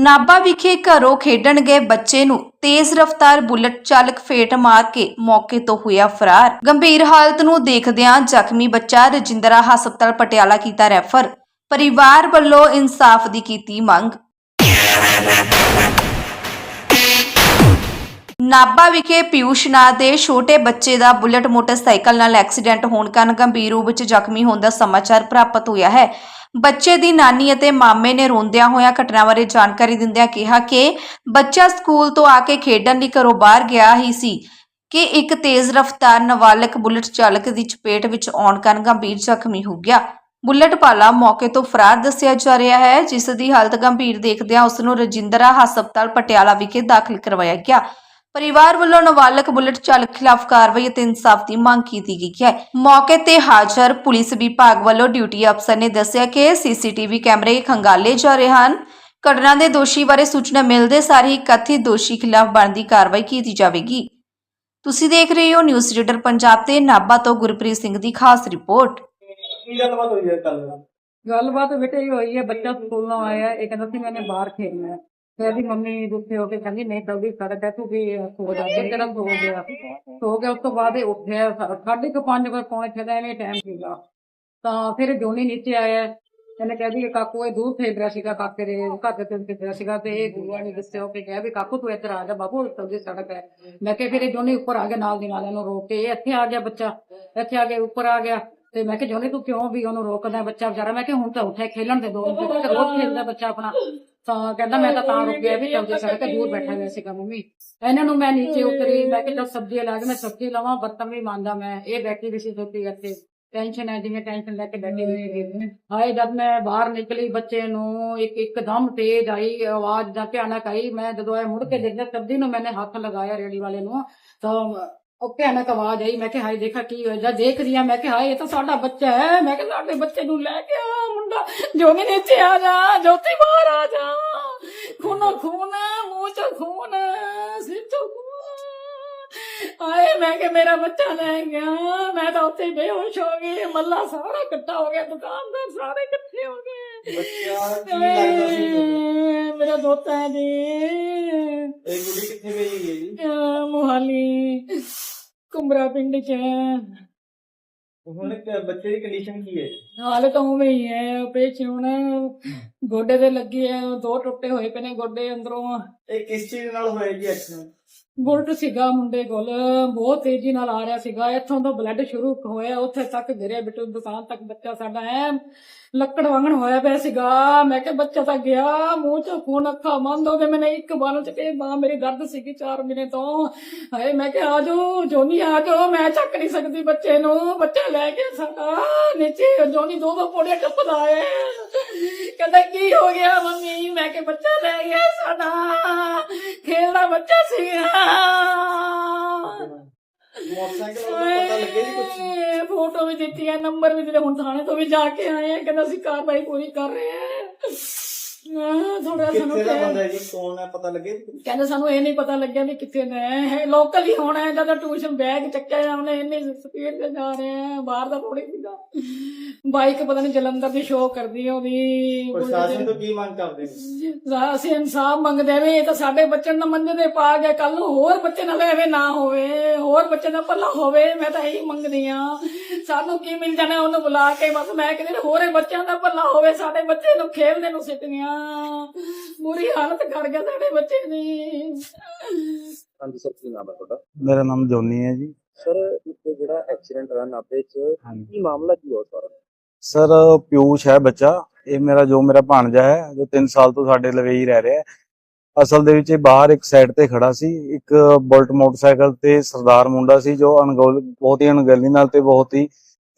ਨਾਬਾ ਵਿਖੇ ਘਰੋਂ ਖੇਡਣ ਗਏ ਬੱਚੇ ਨੂੰ ਤੇਜ਼ ਰਫ਼ਤਾਰ ਬੁਲਟ ਚਾਲਕ ਫੇਟ ਮਾਰ ਕੇ ਮੌਕੇ ਤੋਂ ਹੋਇਆ ਫਰਾਰ। ਗੰਭੀਰ ਹਾਲਤ ਨੂੰ ਦੇਖਦਿਆਂ ਜ਼ਖਮੀ ਬੱਚਾ ਰਜਿੰਦਰਾ ਹਸਪਤਾਲ ਪਟਿਆਲਾ ਕੀਤਾ ਰੈਫਰ। ਪਰਿਵਾਰ ਵੱਲੋਂ ਇਨਸਾਫ ਦੀ ਕੀਤੀ ਮੰਗ। ਨਾਬਾ ਵਿਖੇ ਪਿਊਸ਼ ਨਾਂ ਦੇ ਛੋਟੇ ਬੱਚੇ ਦਾ ਬੁਲਟ ਮੋਟਰਸਾਈਕਲ ਨਾਲ ਐਕਸੀਡੈਂਟ ਹੋਣ ਕਾਰਨ ਗੰਭੀਰ ਰੂਪ ਵਿੱਚ ਜ਼ਖਮੀ ਹੋਣ ਦਾ ਸਮਾਚਾਰ ਪ੍ਰਾਪਤ ਹੋਇਆ ਹੈ। ਬੱਚੇ ਦੀ ਨਾਨੀ ਅਤੇ ਮਾਮੇ ਨੇ ਰੋਂਦਿਆਂ ਹੋਇਆਂ ਘਟਨਾ ਬਾਰੇ ਜਾਣਕਾਰੀ ਦਿੰਦਿਆਂ ਕਿਹਾ ਕਿ ਬੱਚਾ ਸਕੂਲ ਤੋਂ ਆ ਕੇ ਖੇਡਣ ਲਈ ਘਰੋਂ ਬਾਹਰ ਗਿਆ ਹੀ ਸੀ, ਕਿ ਇੱਕ ਤੇਜ਼ ਰਫ਼ਤਾਰ ਨਾਬਾਲਗ ਬੁਲਟ ਚਾਲਕ ਦੀ ਚਪੇਟ ਵਿੱਚ ਆਉਣ ਕਾਰਨ ਗੰਭੀਰ ਜ਼ਖਮੀ ਹੋ ਗਿਆ। ਬੁਲਟ ਪਾਲਾ ਮੌਕੇ ਤੋਂ ਫਰਾਰ ਦੱਸਿਆ ਜਾ ਰਿਹਾ ਹੈ, ਜਿਸ ਦੀ ਹਾਲਤ ਗੰਭੀਰ ਦੇਖਦਿਆਂ ਉਸ ਨੂੰ ਰਜਿੰਦਰਾ ਹਸਪਤਾਲ ਪਟਿਆਲਾ ਵਿਖੇ ਦਾਖਲ ਕਰਵਾਇਆ ਗਿਆ। ਪਰਿਵਾਰ ਵੱਲੋਂ ਨਾਬਾਲਗ ਬੁਲਟ ਚਾਲਕ ਖਿਲਾਫ ਕਾਰਵਾਈ ਅਤੇ ਇਨਸਾਫ ਦੀ ਮੰਗ ਕੀਤੀ ਗਈ ਹੈ। ਮੌਕੇ ਤੇ ਹਾਜ਼ਰ ਪੁਲਿਸ ਵਿਭਾਗ ਵੱਲੋਂ ਡਿਊਟੀ ਅਫਸਰ ਨੇ ਦੱਸਿਆ ਕਿ ਸੀਸੀਟੀਵੀ ਕੈਮਰੇ ਖੰਗਾਲੇ ਜਾ ਰਹੇ ਹਨ। ਘਟਨਾ ਦੇ ਦੋਸ਼ੀ ਬਾਰੇ ਸੂਚਨਾ ਮਿਲਦੇ ਸਾਰ ਹੀ ਕਥਿਤ ਦੋਸ਼ੀ ਖਿਲਾਫ ਬਣਦੀ ਕਾਰਵਾਈ ਕੀਤੀ ਜਾਵੇਗੀ। ਤੁਸੀਂ ਦੇਖ ਰਹੇ ਹੋ ਨਿਊਜ਼ ਰੀਡਰ ਪੰਜਾਬ ਤੇ ਨਾਭਾ ਤੋਂ ਗੁਰਪ੍ਰੀਤ ਸਿੰਘ ਦੀ ਖਾਸ ਰਿਪੋਰਟ। ਕੀ ਗੱਲਬਾਤ ਹੋਈ ਹੈ ਕੱਲ ਗੱਲਬਾਤ ਬੇਟੇ ਇਹ ਹੋਈ ਹੈ ਬੱਚਾ ਸਕੂਲੋਂ ਆਇਆ ਇਹ ਕਹਿੰਦਾ ਸੀ ਮੈਨੇ ਬਾਹਰ ਖੇਡਣਾ ਹੈ। ਤੇ ਇਹਦੀ ਮੰਮੀ ਦੁੱਖੇ ਹੋ ਕੇ ਕਹਿੰਦੀ ਨਹੀਂ ਜਲਦੀ ਕਰ ਕਹਿ ਤੂੰ ਵੀ ਸੋ ਜਾ ਕੇ ਤੇਰਾ ਸੋ ਗਿਆ। ਸੋ ਗਿਆ ਉਸ ਤੋਂ ਬਾਅਦ ਇਹ ਉੱਠਿਆ ਸਾਢੇ ਕੁ ਪੰਜ ਵਜੇ ਪਹੁੰਚ ਗਿਆ ਇਹਨੇ ਟਾਈਮ ਸੀਗਾ। ਤਾਂ ਫਿਰ ਜੋਨੀ ਨੀਚੇ ਆਇਆ ਇਹਨੇ ਕਹਿ ਵੀ ਕਾਕੂ ਇਹ ਦੂਰ ਖੇਡ ਰਿਹਾ ਸੀਗਾ ਕਾਕੇ ਦੇ ਘਰ ਦੇ ਤੇ ਰਿਹਾ ਸੀਗਾ ਤੇ ਇਹ ਗੁਰੂਆ ਨੇ ਦੱਸਿਆ ਕਿ ਕਿਹਾ ਵੀ ਕਾਕੂ ਤੂੰ ਇੱਧਰ ਆ ਜਾ ਬਾਬੂ ਤਲਦੀ ਸੜਕ ਹੈ। ਮੈਂ ਕਿਹਾ ਫਿਰ ਇਹ ਜੋਨੀ ਉੱਪਰ ਆ ਗਿਆ ਨਾਲ ਦੀ ਨਾਲ ਇਹਨੂੰ ਰੋਕ ਕੇ ਇਹ ਇੱਥੇ ਆ ਗਿਆ ਬੱਚਾ ਇੱਥੇ ਆ ਕੇ ਉੱਪਰ ਆ ਗਿਆ। ਤੇ ਮੈਂ ਕਿਹਾ ਜੋਨੀ ਤੂੰ ਕਿਉਂ ਵੀ ਉਹਨੂੰ ਰੋਕਦਾ ਬੱਚਾ ਵਿਚਾਰਾ? ਮੈਂ ਕਿਹਾ ਹੁਣ ਤਾਂ ਉੱਠਿਆ ਖੇਲਣ ਦੇ ਦੋ ਤੇ ਰੋਜ਼ ਖੇਲਦਾ ਬੱਚਾ ਆਪਣਾ। ਤਾਂ ਕਹਿੰਦਾ ਮੈਂ ਤਾਂ ਤਾਂ ਰੁਕਿਆ ਵੀ ਚੌਂਦੇ ਸੜਕ ਤੇ ਦੂਰ ਬੈਠਾ ਹੋਇਆ ਸੀਗਾ ਮੰਮੀ। ਇਹਨਾਂ ਨੂੰ ਮੈਂ ਨੀਚੇ ਉਤਰੀ ਮੈਂ ਕਿਹਾ ਸਬਜ਼ੀ ਲਾ ਕੇ ਮੈਂ ਸਬਜ਼ੀ ਲਵਾਂ ਬਰਤਨ ਵੀ ਮੰਨਦਾ ਮੈਂ। ਇਹ ਬੈਠੀ ਵੀ ਸੀ ਸੋਤੀ ਇੱਥੇ। ਟੈਨਸ਼ਨ ਹੈ ਜਿਵੇਂ ਟੈਨਸ਼ਨ ਲੈ ਕੇ ਬੈਠੀ ਹੋਈ ਹੈਗੀ ਹਾਏ ਜਦ ਮੈਂ ਬਾਹਰ ਨਿਕਲੀ ਬੱਚੇ ਨੂੰ ਇੱਕ ਇੱਕਦਮ ਤੇਜ਼ ਆਈ ਆਵਾਜ਼ ਦਾ ਭਿਆਨਕ ਆਈ ਮੈਂ ਜਦੋਂ ਇਹ ਮੁੜ ਕੇ ਦੇਖਿਆ ਸਬਜ਼ੀ ਨੂੰ ਮੈਨੇ ਹੱਥ ਲਗਾਇਆ ਰੇੜੀ ਵਾਲੇ ਨੂੰ। ਤਾਂ ਉਹ ਭਿਆਨਕ ਆਵਾਜ਼ ਆਈ ਮੈਂ ਕਿਹਾ ਹਾਏ ਦੇਖਾ ਕੀ ਹੋਇਆ ਜਦ ਦੇਖ ਰਹੀ ਆ ਮੈਂ ਕਿਹਾ ਹਾਏ ਇਹ ਤਾਂ ਸਾਡਾ ਬੱਚਾ ਹੈ ਮੈਂ ਕਿਹਾ ਸਾਡੇ ਬੱਚੇ ਨੂੰ ਲੈ ਕੇ ਆ ਮੁੰਡਾ ਜੋ ਵੀ ਨੀਚੇ ਆ ਜਾ ਜੋਤੀ ਬਾਹਰ ਆ ਜਾ। ਖੂਨੋ ਖੂਨ ਮੂੰਹ ਚੋਂ ਖੂਨ ਸਿਰ ਚੋਂ ਖੂਨ। ਆਏ ਮੈਂ ਕਿ ਮੇਰਾ ਬੱਚਾ ਲੈ ਗਿਆ ਮੈਂ ਤਾਂ ਉੱਥੇ ਹੀ ਬੇਹੋਸ਼ ਹੋ ਗਈ ਮੱਲਾ ਸਾਰਾ ਇਕੱਠਾ ਹੋ ਗਿਆ ਦੁਕਾਨਦਾਰ ਸਾਰੇ ਇਕੱਠੇ ਹੋ ਗਏ। ਬੱਚਾ ਕੀ ਲੱਗਦਾ ਸੀ ਤੁਹਾਨੂੰ? ਏ, ਮੇਰਾ ਦੋਤਾ ਹੈ ਜੀ। ਇਹ ਕੁੜੀ ਕਿੱਥੇ ਗਈ ਹੈ ਜੀ ਅਹ ਮੋਹਾਲੀ। ਕੁੰਬਰਾ ਪਿੰਡ ਚ ਹੈ। ਹੁਣ ਕ- ਬੱਚੇ ਦੀ ਕੰਡੀਸ਼ਨ ਕੀ ਹੈ? ਹਾਲੇ ਤਾਂ ਉਵੇਂ ਹੀ ਹੈ ਆਪਰੇਸ਼ਨ ਗੋਡੇ ਤੇ ਲੱਗੇ ਆ ਦੋ ਟੁੱਟੇ ਹੋਏ ਪਏ ਨੇ ਗੋਡੇ ਅੰਦਰੋਂ। ਇਹ ਕਿਸ ਚੀਜ਼ ਨਾਲ ਹੋਇਆ ਜੀ ਐਕਸੀਡੈਂਟ ਬੁਲਟ ਸੀਗਾ ਮੁੰਡੇ ਕੋਲ, ਬਹੁਤ ਤੇਜ਼ੀ ਨਾਲ ਆ ਰਿਹਾ ਸੀਗਾ। ਇੱਥੋਂ ਤੋਂ ਬਲੱਡ ਸ਼ੁਰੂ ਹੋਇਆ, ਉੱਥੇ ਤੱਕ ਗਿਰਿਆ ਬਿਟੂ, ਦੁਕਾਨ ਤੱਕ ਬੱਚਾ ਸਾਡਾ ਐ ਲੱਕੜ ਵਾਂਗਣ ਹੋਇਆ ਪਿਆ ਸੀਗਾ। ਮੈਂ ਕਿਹਾ, ਬੱਚਾ ਤਾਂ ਗਿਆ, ਮੂੰਹ ਚੋਂ ਖੂਨ ਅੱਖਾਂ ਬੰਦ ਹੋ ਗਏ। ਮੈਨੇ ਇੱਕ ਬਾਰ ਚ ਕੇ ਮਾਂ, ਮੇਰੀ ਦਰਦ ਸੀਗੀ 4 ਮਹੀਨੇ ਤੋਂ। ਹਾਏ, ਮੈਂ ਕਿਹਾ ਆਜੋ ਜੋਨੀ ਆਜੋ ਮੈਂ ਚੱਕ ਨਹੀਂ ਸਕਦੀ ਬੱਚੇ ਨੂੰ। ਬੱਚਾ ਲੈ ਕੇ ਸਾਡਾ ਨੀਚੇ ਜੋਨੀ ਦੋ ਦੋ ਪੋੜੇ ਟੱਪਦਾ ਏ। ਕਹਿੰਦਾ, ਕੀ ਹੋ ਗਿਆ ਮੰਮੀ? ਮੈਂ ਕਿਹਾ, ਬੱਚਾ ਲੈ ਗਿਆ ਸਾਡਾ। ਖੇਲਦਾ ਬੱਚਾ ਸੀਗਾ। ਮੋਟਰਸਾਈਕਲ ਵਾਲਾ ਪਤਾ ਲੱਗਿਆ ਜੀ ਕੁਝ ਓਏ, ਫੋਟੋ ਵੀ ਦਿੱਤੀ ਹੈ ਨੰਬਰ ਵੀ ਦਿੱਤੇ ਹੁਣ ਥਾਣੇ ਤੋਂ ਵੀ ਜਾ ਕੇ ਆਏ ਆ ਕਹਿੰਦਾ ਅਸੀਂ ਕਾਰਵਾਈ ਪੂਰੀ ਕਰ ਰਹੇ ਹਾਂ ਆ ਥੋੜਾ ਸਾਨੂੰ ਕਿੱਥੇ ਦਾ ਕਹਿ- ਬੰਦਾ ਹੈ ਜੀ? ਕੌਣ ਹੈ ਪਤਾ ਕੁਛ? ਕਹਿੰਦੇ ਸਾਨੂੰ ਇਹ ਨਹੀਂ ਪਤਾ ਲੱਗਿਆ ਵੀ ਕਿੱਥੇ ਨੇ ਹੈ। ਲੋਕਲ ਹੀ ਹੋਣਾ ਹੈ ਜਦੋਂ ਟਿਊਸ਼ਨ ਬੈਗ ਚੱਕਿਆ ਜਾਂ ਉਹਨੇ ਇੰਨੀ ਸਪੀਡ ਤੇ ਜਾ ਰਹੇ ਆ ਬਾਹਰ ਦਾ ਥੋੜੀ ਸੀਗਾ। ਬਾਈਕ ਪਤਾ ਨਹੀਂ ਜਲੰਧਰ ਦੀ ਸ਼ੋਅ ਕਰਦੀ ਹੈ ਉਹਦੀ। ਪ੍ਰਸ਼ਾਸਨ ਤੋਂ ਕੀ ਮੰਗ ਕਰਦੇ ਨੇ? ਅਸੀਂ ਇਨਸਾਫ ਮੰਗਦੇ ਵੀ ਇਹ ਤਾਂ ਸਾਡੇ ਬੱਚੇ ਨੂੰ ਮੰਨਦੇ ਦੇ ਪਾ ਗਿਆ ਕੱਲ ਨੂੰ ਹੋਰ ਬੱਚੇ ਨਾਲ ਐਵੇਂ ਨਾ ਹੋਵੇ ਹੋਰ ਬੱਚੇ ਦਾ ਭਲਾ ਹੋਵੇ ਮੈਂ ਤਾਂ ਇਹੀ ਮੰਗਦੀ ਆ। ਸਾਨੂੰ ਕੀ ਮਿਲ ਜਾਣਾ ਉਹਨੂੰ ਬੁਲਾ ਕੇ ਬਸ ਮੈਂ ਕਹਿੰਦੀ ਹੋਰੇ ਬੱਚਿਆਂ ਦਾ ਭਲਾ ਹੋਵੇ ਸਾਡੇ ਬੱਚੇ ਨੂੰ ਖੇਲਦੇ ਨੂੰ ਸਿੱਟੀਆਂ ਬੁਰੀ ਹਾਲਤ ਕਰ ਗਿਆ ਸਾਡੇ ਬੱਚੇ ਦੀ। ਹਾਂਜੀ ਸਰ ਕੀ ਨਾਮ ਹੈ ਤੁਹਾਡਾ? ਮੇਰਾ ਨਾਮ ਜੋਨੀ ਹੈ ਜੀ। ਸਰ ਇੱਕ ਜਿਹੜਾ ਐਕਸੀਡੈਂਟ ਹੋਇਆ ਨਾਭੇ 'ਚ ਕੀ ਮਾਮਲਾ ਕੀ ਹੋਇਆ ਸਾਰਾ? ਸਰ ਪਿਊਸ਼ ਹੈ ਬੱਚਾ। ਇਹ ਮੇਰਾ ਜੋ ਮੇਰਾ ਭਾਣਜਾ ਹੈ ਜੋ 3 ਸਾਲ ਤੋਂ ਸਾਡੇ ਲਵੇ ਹੀ ਰਹਿ ਰਿਹਾ ਹੈ। ਅਸਲ ਦੇ ਵਿੱਚ ਇਹ ਬਾਹਰ ਇੱਕ ਸਾਈਡ ਤੇ ਖੜਾ ਸੀ। ਇੱਕ ਬੁਲਟ ਮੋਟਰਸਾਈਕਲ ਤੇ ਸਰਦਾਰ ਮੁੰਡਾ ਸੀ ਜੋ ਅਣਗੌਲ ਬਹੁਤ ਹੀ ਅਣਗਹਿਲੀ ਨਾਲ ਤੇ ਬਹੁਤ ਹੀ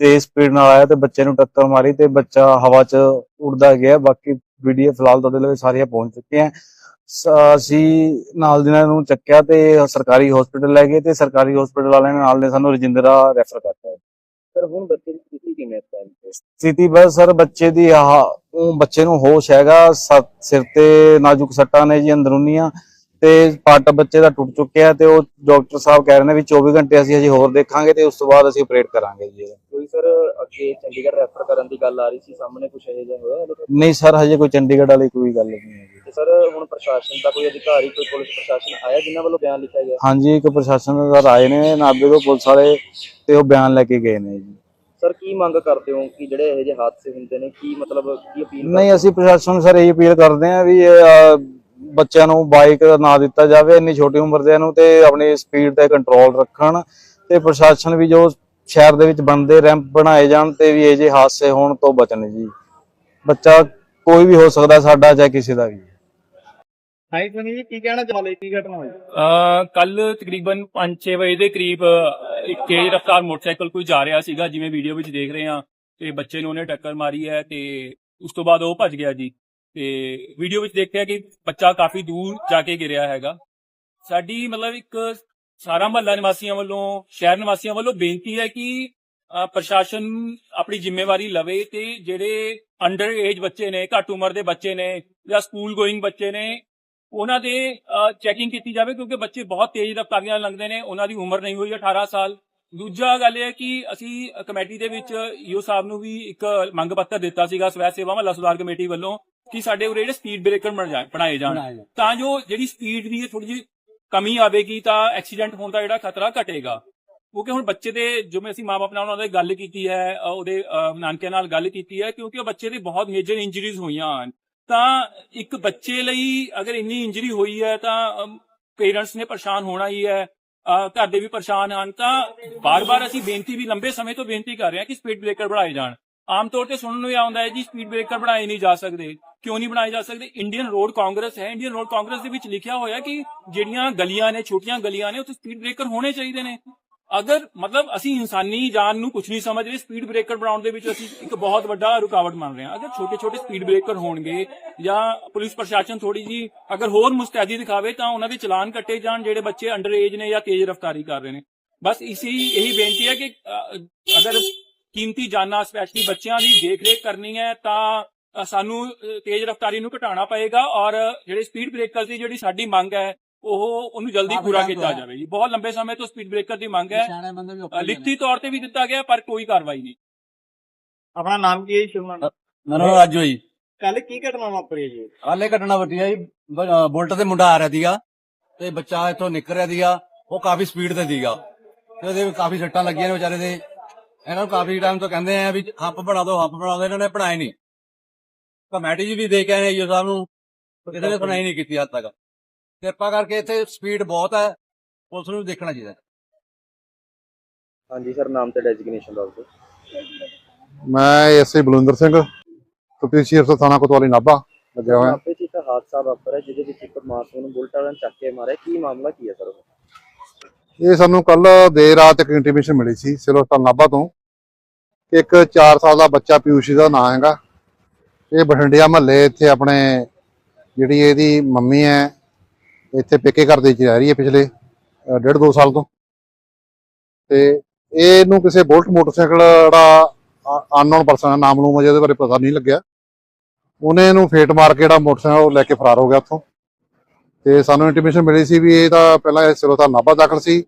ਤੇਜ਼ ਸਪੀਡ ਨਾਲ ਆਇਆ ਤੇ ਬੱਚੇ ਨੂੰ ਟੱਕਰ ਮਾਰੀ ਤੇ ਬੱਚਾ ਹਵਾ 'ਚ ਉੱਡਦਾ ਗਿਆ। ਬਾਕੀ ਵੀਡੀਓ ਫਿਲਹਾਲ ਤੁਹਾਡੇ ਲਵੇ ਸਾਰੀਆਂ ਪਹੁੰਚ ਚੁੱਕੀਆਂ ਅਸੀਂ ਨਾਲ ਦੀ ਨਾਲ ਨੂੰ ਚੱਕਿਆ ਤੇ ਸਰਕਾਰੀ ਹਸਪੀਟਲ ਲੈ ਗਏ ਤੇ ਸਰਕਾਰੀ ਹਸਪੀਟਲ ਵਾਲਿਆਂ ਨੇ ਨਾਲ ਨੇ ਸਾਨੂੰ ਰਜਿੰਦਰਾ ਰੈਫਰ ਕਰਤਾ ਸਰ ਹੁਣ ਬੱਚੇ ਦੀ ਸਥਿਤੀ ਕਿਵੇਂ ਹੈ ਸਥਿਤੀ ਬਸ ਸਰ ਬੱਚੇ ਦੀ ਉਹ ਬੱਚੇ ਨੂੰ ਹੋਸ਼ ਹੈਗਾ ਸਿਰ ਤੇ ਨਾਜ਼ੁਕ ਸੱਟਾਂ ਨੇ ਜੀ ਅੰਦਰੂਨੀਆਂ ਤੇ ਪੱਟ ਬੱਚੇ ਦਾ ਟੁੱਟ ਚੁੱਕਿਆ ਤੇ ਉਹ ਡਾਕਟਰ ਸਾਹਿਬ ਕਹਿ ਰਹੇ ਨੇ ਵੀ 24 ਘੰਟੇ ਅਸੀਂ ਹਜੇ ਹੋਰ ਦੇਖਾਂਗੇ ਤੇ ਉਸ ਤੋਂ ਬਾਅਦ ਅਸੀਂ ਆਪਰੇਟ ਕਰਾਂਗੇ ਜੀ। ਸਰ ਅੱਗੇ ਚੰਡੀਗੜ੍ਹ ਰੈਫਰ ਕਰਨ ਦੀ ਗੱਲ ਆ ਰਹੀ ਸੀ ਸਾਹਮਣੇ ਕੁਝ ਇਹੋ ਜਿਹਾ ਹੋਇਆ? ਨਹੀਂ ਸਰ ਹਜੇ ਕੋਈ ਚੰਡੀਗੜ੍ਹ ਵਾਲੀ ਕੋਈ ਗੱਲ ਨਹੀਂ ਹੈ ਜੀ ਤੇ ਸਰ ਹੁਣ ਪ੍ਰਸ਼ਾਸਨ ਦਾ ਕੋਈ ਅਧਿਕਾਰੀ ਕੋਈ ਪੁਲਿਸ ਪ੍ਰਸ਼ਾਸਨ ਆਇਆ ਜਿਨ੍ਹਾਂ ਵੱਲੋਂ ਬਿਆਨ ਲਿਖਿਆ ਗਿਆ? ਹਾਂਜੀ ਇੱਕ ਪ੍ਰਸ਼ਾਸਨ ਦਾ ਆਏ ਨੇ ਨਾਭੇ ਤੋਂ ਪੁਲਿਸ ਵਾਲੇ ਤੇ ਉਹ ਬਿਆਨ ਲੈ ਕੇ ਗਏ ਨੇ ਜੀ। ਸਰ ਕੀ ਮੰਗ ਕਰਦੇ ਹੋ ਕਿ ਜਿਹੜੇ ਇਹੋ ਜਿਹੇ ਹਾਦਸੇ ਹੁੰਦੇ ਨੇ ਕੀ ਮਤਲਬ ਕੀ ਅਪੀਲ ਨਹੀਂ ਅਸੀਂ ਪ੍ਰਸ਼ਾਸਨ ਨੂੰ ਸਰ ਇਹ ਅਪੀਲ ਕਰਦੇ ਹਾਂ ਵੀ ਇਹ, ਬੱਚਿਆਂ ਨੂੰ ਬਾਈਕ ਨਾ ਦਿੱਤਾ ਜਾਵੇ ਇੰਨੀ ਛੋਟੀ ਉਮਰ ਦੇ ਨੂੰ ਤੇ ਆਪਣੀ ਸਪੀਡ ਤੇ ਕੰਟਰੋਲ ਰੱਖਣ ਤੇ ਪ੍ਰਸ਼ਾਸਨ ਵੀ ਜੋ ਸ਼ਹਿਰ ਦੇ ਵਿੱਚ ਬਣਦੇ ਰੈਂਪ ਬਣਾਏ ਜਾਣ ਤੇ ਵੀ ਇਹ ਜੇ ਹਾਦਸੇ ਹੋਣ ਤੋਂ ਬਚਣ ਜੀ। ਬੱਚਾ ਕੋਈ ਵੀ ਹੋ ਸਕਦਾ ਸਾਡਾ ਚਾਹੇ ਕਿਸੇ ਦਾ ਵੀ। ਹਾਈ ਸੁਣੀ ਜੀ ਕੀ ਕਹਿਣਾ ਚਾਹੁੰਦੇ ਕੀ ਘਟਨਾ ਹੋਈ? ਕੱਲ ਤਕਰੀਬਨ 5-6 ਵਜੇ ਦੇ ਕਰੀਬ ਇੱਕ ਤੇਜ਼ ਰਫ਼ਤਾਰ ਮੋਟਰਸਾਈਕਲ ਕੋਈ ਜਾ ਰਿਹਾ ਸੀਗਾ ਜਿਵੇਂ ਵੀਡੀਓ ਵਿੱਚ ਦੇਖ ਰਹੇ ਹਾਂ ਤੇ ਬੱਚੇ ਨੂੰ ਉਹਨੇ ਟੱਕਰ ਮਾਰੀ ਹੈ ਤੇ ਉਸ ਤੋਂ ਬਾਅਦ ਉਹ ਭੱਜ ਗਿਆ ਜੀ। ਤੇ ਵੀਡੀਓ ਵਿੱਚ ਦੇਖਿਆ ਕਿ ਬੱਚਾ ਕਾਫੀ ਦੂਰ ਜਾ ਕੇ ਗਿਰਿਆ ਹੈਗਾ। ਸਾਡੀ ਮਤਲਬ ਇੱਕ ਸਾਰਾ ਮਹੱਲਾ ਨਿਵਾਸੀਆਂ ਵੱਲੋਂ ਸ਼ਹਿਰ ਨਿਵਾਸੀਆਂ ਵੱਲੋਂ ਬੇਨਤੀ ਹੈ ਕਿ ਪ੍ਰਸ਼ਾਸਨ ਆਪਣੀ ਜ਼ਿੰਮੇਵਾਰੀ ਲਵੇ ਤੇ ਜਿਹੜੇ ਅੰਡਰ ਏਜ ਬੱਚੇ ਨੇ ਘੱਟ ਉਮਰ ਦੇ ਬੱਚੇ ਨੇ ਜਾਂ ਸਕੂਲ ਗੋਇੰਗ ਬੱਚੇ ਨੇ ਉਹਨਾਂ ਦੇ ਚੈਕਿੰਗ ਕੀਤੀ ਜਾਵੇ ਕਿਉਂਕਿ ਬੱਚੇ ਬਹੁਤ ਤੇਜ਼ ਰਫ਼ਤਾਰੀ ਨਾਲ ਲੰਘਦੇ ਨੇ ਉਹਨਾਂ ਦੀ ਉਮਰ ਨਹੀਂ ਹੋਈ 18 ਸਾਲ। ਦੂਜਾ ਗੱਲ ਇਹ ਹੈ ਕਿ ਅਸੀਂ ਕਮੇਟੀ ਦੇ ਵਿੱਚ ਈਓ ਸਾਹਿਬ ਨੂੰ ਵੀ ਇੱਕ ਮੰਗ ਪੱਤਰ ਦਿੱਤਾ ਸੀਗਾ ਸਵੈ ਸੇਵਾ ਮਹੱਲਾ ਸੁਧਾਰ ਕਮੇਟੀ ਵੱਲੋਂ ਕਿ ਸਾਡੇ ਉਰੇ ਜਿਹੜੇ ਸਪੀਡ ਬ੍ਰੇਕਰ ਬਣਾਏ ਜਾਣ ਤਾਂ ਜੋ ਜਿਹੜੀ ਸਪੀਡ ਦੀ ਥੋੜੀ ਜਿਹੀ ਕਮੀ ਆਵੇਗੀ ਤਾਂ ਐਕਸੀਡੈਂਟ ਹੋਣ ਦਾ ਜਿਹੜਾ ਖਤਰਾ ਘਟੇਗਾ। ਕਿਉਂਕਿ ਹੁਣ ਬੱਚੇ ਦੇ ਜਿਵੇਂ ਅਸੀਂ ਮਾਪੇ ਨਾਲ ਉਹਨਾਂ ਨਾਲ ਗੱਲ ਕੀਤੀ ਹੈ ਉਹਦੇ ਨਾਨਕਿਆਂ ਨਾਲ ਗੱਲ ਕੀਤੀ ਹੈ, ਕਿਉਂਕਿ ਉਹ ਬੱਚੇ ਦੇ ਬਹੁਤ ਮੇਜਰ ਇੰਜਰੀਜ਼ ਹੋਈਆਂ ਹਨ। ਤਾਂ ਇੱਕ ਬੱਚੇ ਲਈ ਅਗਰ ਇੰਨੀ ਇੰਜਰੀ ਹੋਈ ਹੈ, ਤਾਂ ਪੇਰੈਂਟਸ ਨੇ ਪਰੇਸ਼ਾਨ ਹੋਣਾ ਹੀ ਹੈ, ਅਹ ਘਰ ਦੇ ਵੀ ਪਰੇਸ਼ਾਨ ਹਨ, ਤਾਂ ਬਾਰ-ਬਾਰ ਅਸੀਂ ਬੇਨਤੀ ਵੀ ਲੰਬੇ ਸਮੇਂ ਤੋਂ ਬੇਨਤੀ ਕਰ ਰਹੇ ਹਾਂ ਕਿ ਸਪੀਡ ਬ੍ਰੇਕਰ ਬਣਾਏ ਜਾਣ। ਆਮ ਤੌਰ ਤੇ ਸੁਣਨ ਨੂੰ ਇਹ ਆਉਂਦਾ ਹੈ ਜੀ ਸਪੀਡ ਬ੍ਰੇਕਰ ਬਣਾਏ ਨਹੀਂ ਜਾ ਸਕਦੇ। ਕਿਉਂ ਨਹੀਂ ਬਣਾਏ ਜਾ ਸਕਦੇ? ਇੰਡੀਅਨ ਰੋਡ ਕਾਂਗਰਸ ਹੈ। ਇੰਡੀਅਨ ਰੋਡ ਕਾਂਗਰਸ ਦੇ ਵਿੱਚ ਲਿਖਿਆ ਹੋਇਆ ਕਿ ਜਿਹੜੀਆਂ ਗਲੀਆਂ ਨੇ, ਛੋਟੀਆਂ ਗਲੀਆਂ ਨੇ, ਉੱਥੇ ਸਪੀਡ ਬ੍ਰੇਕਰ ਹੋਣੇ ਚਾਹੀਦੇ ਨੇ। ਅਗਰ ਮਤਲਬ ਅਸੀਂ ਇਨਸਾਨੀ ਜਾਨ ਨੂੰ ਕੁਝ ਨਹੀਂ ਸਮਝ ਰਹੇ ਸਪੀਡ ਬ੍ਰੇਕਰ ਬਣਾਉਣ ਦੇ ਵਿੱਚ ਅਸੀਂ ਇੱਕ ਬਹੁਤ ਵੱਡਾ ਰੁਕਾਵਟ ਮੰਨ ਰਹੇ ਹਾਂ। ਅਗਰ ਛੋਟੇ ਛੋਟੇ ਸਪੀਡ ਬ੍ਰੇਕਰ ਹੋਣਗੇ ਜਾਂ ਪੁਲਿਸ ਪ੍ਰਸ਼ਾਸਨ ਥੋੜੀ ਜੀ ਅਗਰ ਹੋਰ ਮੁਸਤੈਦੀ ਦਿਖਾਵੇ, ਤਾਂ ਉਹਨਾਂ ਦੇ ਚਲਾਨ ਕੱਟੇ ਜਾਣ, ਜਿਹੜੇ ਬੱਚੇ ਅੰਡਰ ਏਜ ਨੇ ਜਾਂ ਤੇਜ਼ ਰਫ਼ਤਾਰੀ ਕਰ ਰਹੇ ਨੇ। ਬਸ ਇਸੀ, ਇਹੀ ਬੇਨਤੀ ਹੈ ਕਿ ਅਗਰ ਕੀਮਤੀ ਜਾਨਾਂ ਸਪੈਸ਼ਲੀ ਬੱਚਿਆਂ ਦੀ ਦੇਖ-ਰੇਖ ਕਰਨੀ ਹੈ, ਤਾਂ ਸਾਨੂੰ ਤੇਜ਼ ਰਫ਼ਤਾਰੀ ਨੂੰ ਘਟਾਉਣਾ ਪਏਗਾ ਔਰ ਜਿਹੜੇ ਸਪੀਡ ਬ੍ਰੇਕਰ ਦੀ ਜਿਹੜੀ ਸਾਡੀ ਮੰਗ ਹੈ ਉਹ ਉਹਨੂੰ ਜਲਦੀ ਪੂਰਾ ਕੀਤਾ ਜਾਵੇ ਜੀ। ਬਹੁਤ ਲੰਬੇ ਸਮੇਂ ਤੋਂ ਸਪੀਡ ਬ੍ਰੇਕਰ ਦੀ ਮੰਗ ਹੈ। ਲਿਖਤੀ ਤੌਰ ਤੇ ਵੀ ਦਿੱਤਾ ਗਿਆ ਪਰ ਕੋਈ ਕਾਰਵਾਈ ਨਹੀਂ। ਆਪਣਾ ਨਾਮ ਕੀ ਹੈ ਮੇਰਾ ਨਾਮ ਰਾਜੂ ਜੀ। ਕੱਲ ਕੀ ਘਟਨਾ ਵਾਪਰੀ ਜੀ? ਹਾਲੇ ਘਟਨਾ ਵੱਡੀ ਹੈ ਬੁਲਟ ਤੇ ਮੁੰਡਾ ਆ ਰਿਹਾ ਸੀਗਾ ਤੇ ਬੱਚਾ ਇੱਥੋਂ ਨਿਕਲ ਰਿਹਾ ਸੀਗਾ। ਉਹ ਕਾਫੀ ਸਪੀਡ ਤੇ ਸੀਗਾ। ਤੇ ਉਹਦੇ ਵੀ ਕਾਫੀ ਸੱਟਾਂ ਲੱਗੀਆਂ ਨੇ ਵਿਚਾਰੇ ਦੇ। ਇਹਨਾਂ ਨੂੰ ਕਾਫੀ ਟਾਈਮ ਤੋਂ ਕਹਿੰਦੇ ਆ ਵੀ ਹੰਪ ਬਣਾ ਦਿਓ ਹੰਪ ਬਣਾ ਦਿਓ ਇਹਨਾਂ ਨੇ ਬਣਾਏ ਨਹੀਂ। ਕਮੇਟੀ ਜੀ ਵੀ ਦੇ ਕੇ ਆਏ ਨੇ ਈਓ ਸਾਹਿਬ ਨੂੰ ਬਣਾਈ ਨਹੀਂ ਕੀਤੀ ਹੱਦ ਤੱਕ। ਕਿਰਪਾ ਕਰਕੇ ਇੱਥੇ ਸਪੀਡ ਬਹੁਤ ਹੈ ਪੁਲਿਸ ਨੂੰ ਦੇਖਣਾ ਚਾਹੀਦਾ। ਹਾਂਜੀ ਸਰ ਨਾਮ ਤੇ ਡੈਜ਼ਿਗਨੇਸ਼ਨ ਦੱਸ ਦਿਓ। ਮੈਂ ਐਸਏ ਬਲਵਿੰਦਰ ਸਿੰਘ ਤਪੀਸ਼ੀ ਅਫਸਰ ਥਾਣਾ ਕੋਤਵਾਲੀ ਨਾਭਾ ਲੱਗਿਆ ਹੋਇਆ ਆਪੇ ਚ ਇੱਕ ਹਾਦਸਾ ਵਾਪਰਿਆ ਜਿਹਦੇ ਵਿੱਚ ਇੱਕ ਮਾਸੂਮ ਨੂੰ ਬੁਲਟ ਵਾਲਿਆਂ ਨੇ ਚੱਕ ਕੇ ਮਾਰਿਆ। ਕੀ ਮਾਮਲਾ ਕੀ ਹੈ ਸਰ ਇਹ ਸਾਨੂੰ ਕੱਲ ਦੇਰ ਰਾਤ ਇੱਕ ਇੰਟੀਮੇਸ਼ਨ ਮਿਲੀ ਸੀ ਹਸਪਤਾਲ ਨਾਭਾ ਤੋਂ। ਕਿ ਇੱਕ 4 ਸਾਲ ਦਾ ਬੱਚਾ ਪਿਊਸ਼ੀ ਦਾ ਨਾਂ ਹੈਗਾ। ਇਹ ਬਠਿੰਡਿਆ ਮਹੱਲੇ ਇੱਥੇ ਆਪਣੇ ਜਿਹੜੀ ਇਹਦੀ ਮੰਮੀ ਹੈ, ਇੱਥੇ ਪੇਕੇ ਘਰ ਦੇ ਵਿੱਚ ਰਹਿ ਰਹੀ ਹੈ ਪਿਛਲੇ ਡੇਢ ਦੋ ਸਾਲ ਤੋਂ। ਤੇ ਇਹਨੂੰ ਕਿਸੇ ਬੁਲਟ ਮੋਟਰਸਾਈਕਲ ਜਿਹੜਾ ਅਨਨੋਨ ਪਰਸਨ ਨਾਮ ਨੂੰ ਅਜੇ ਇਹਦੇ ਬਾਰੇ ਪਤਾ ਨਹੀਂ ਲੱਗਿਆ। ਉਹਨੇ ਇਹਨੂੰ ਫੇਟ ਮਾਰ ਕੇ ਜਿਹੜਾ ਮੋਟਰਸਾਈਕਲ ਉਹ ਲੈ ਕੇ ਫਰਾਰ ਹੋ ਗਿਆ ਉੱਥੋਂ। ਤੇ ਸਾਨੂੰ ਇੰਟੀਮੇਸ਼ਨ ਮਿਲੀ ਸੀ ਵੀ ਇਹ ਤਾਂ ਪਹਿਲਾਂ ਇਹ ਸਿਰੋਂ ਤਾਂ ਨਾਭਾ ਦਾਖਲ ਸੀ,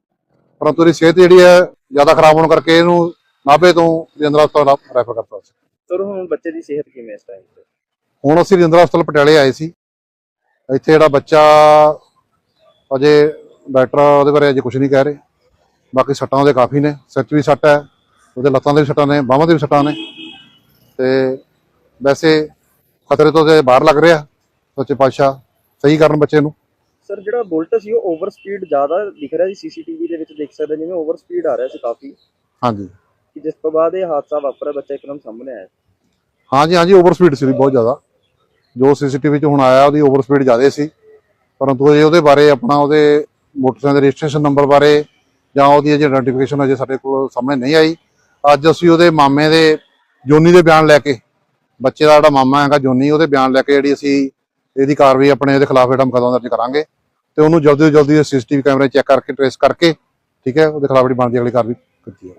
ਪਰੰਤੂ ਇਹਦੀ ਸਿਹਤ ਜਿਹੜੀ ਹੈ ਜ਼ਿਆਦਾ ਖਰਾਬ ਹੋਣ ਕਰਕੇ ਇਹਨੂੰ ਨਾਭੇ ਤੋਂ ਰਜਿੰਦਰਾ ਹਸਪਤਾਲ ਰੈਫਰ ਕਰਤਾ ਸੀ। ਸਰ ਹੁਣ ਬੱਚੇ ਦੀ ਸਿਹਤ ਕਿਵੇਂ ਇਸ ਟਾਈਮ ਤੇ? ਹੁਣ ਅਸੀਂ ਰਜਿੰਦਰਾ ਹਸਪਤਾਲ ਪਟਿਆਲੇ ਆਏ ਸੀ। ਇੱਥੇ ਜਿਹੜਾ ਬੱਚਾ ਅਜੇ ਡਾਕਟਰ ਉਹਦੇ ਬਾਰੇ ਅਜੇ ਕੁਝ ਨਹੀਂ ਕਹਿ ਰਹੇ। ਬਾਕੀ ਸੱਟਾਂ ਉਹਦੇ ਕਾਫੀ ਨੇ। ਸਿਰ 'ਚ ਵੀ ਸੱਟ ਹੈ ਉਹਦੇ ਲੱਤਾਂ ਦੇ ਵੀ ਸੱਟਾਂ ਨੇ ਬਾਹਾਂ ਦੇ ਵੀ ਸੱਟਾਂ ਨੇ। ਤੇ ਵੈਸੇ ਖਤਰੇ ਤੋਂ ਤੇ ਬਾਹਰ ਲੱਗ ਰਿਹਾ ਸੱਚੇ ਪਾਤਸ਼ਾਹ। ਸਹੀ ਕਰਨ ਬੱਚੇ ਨੂੰ। ਸਰ ਜਿਹੜਾ ਬੁਲਟ ਸੀ ਉਹ ਓਵਰ ਸਪੀਡ ਜ਼ਿਆਦਾ ਦਿਖ ਰਿਹਾ ਸੀ। ਸੀਸੀਟੀਵੀ ਦੇ ਵਿੱਚ ਦੇਖ ਸਕਦੇ ਜਿਵੇਂ ਓਵਰ ਸਪੀਡ ਆ ਰਿਹਾ ਸੀ ਕਾਫੀ। ਹਾਂਜੀ। ਕਿ ਜਿਸ ਤੋਂ ਬਾਅਦ ਇਹ ਹਾਦਸਾ ਵਾਪਰਿਆ, ਬੱਚਾ ਇੱਕਦਮ ਸਾਹਮਣੇ ਆਇਆ। ਹਾਂਜੀ ਹਾਂਜੀ ਓਵਰ ਸਪੀਡ ਸੀ ਬਹੁਤ ਜ਼ਿਆਦਾ। ਜੋ ਸੀਸੀਟੀਵੀ 'ਚ ਹੁਣ ਆਇਆ, ਉਹਦੀ ਓਵਰ ਸਪੀਡ ਜ਼ਿਆਦਾ ਸੀ। ਪਰੰਤੂ ਅਜੇ ਉਹਦੇ ਬਾਰੇ ਆਪਣਾ ਉਹਦੇ ਮੋਟਰਸਾਈਕਲ ਦੇ ਰਜਿਸਟ੍ਰੇਸ਼ਨ ਨੰਬਰ ਬਾਰੇ ਜਾਂ ਉਹਦੀ ਅਜੇ ਆਇਡੈਂਟੀਫਿਕੇਸ਼ਨ ਅਜੇ ਸਾਡੇ ਕੋਲ ਸਾਹਮਣੇ ਨਹੀਂ ਆਈ। ਅੱਜ ਅਸੀਂ ਉਹਦੇ ਮਾਮੇ ਦੇ ਜੋਨੀ ਦੇ ਬਿਆਨ ਲੈ ਕੇ, ਬੱਚੇ ਦਾ ਜਿਹੜਾ ਮਾਮਾ ਹੈਗਾ ਜੋਨੀ, ਉਹਦੇ ਬਿਆਨ ਲੈ ਕੇ ਜਿਹੜੀ ਅਸੀਂ ਇਹਦੀ ਕਾਰਵਾਈ ਆਪਣੇ ਇਹਦੇ ਖਿਲਾਫ ਜਿਹੜਾ ਮੁਕੱਦਮਾ ਦਰਜ ਕਰਾਂਗੇ। ਤੇ ਉਹਨੂੰ ਜਲਦੀ ਤੋਂ ਜਲਦੀ ਸੀਸੀਟੀਵੀ ਕੈਮਰੇ ਚੈੱਕ ਕਰਕੇ ਟ੍ਰੇਸ ਕਰਕੇ, ਠੀਕ ਹੈ, ਉਹਦੇ ਖਿਲਾਫ ਜਿਹੜੀ ਬਣਦੀ ਅਗਲੀ ਕਾਰਵਾਈ ਕੀਤੀ ਹੈ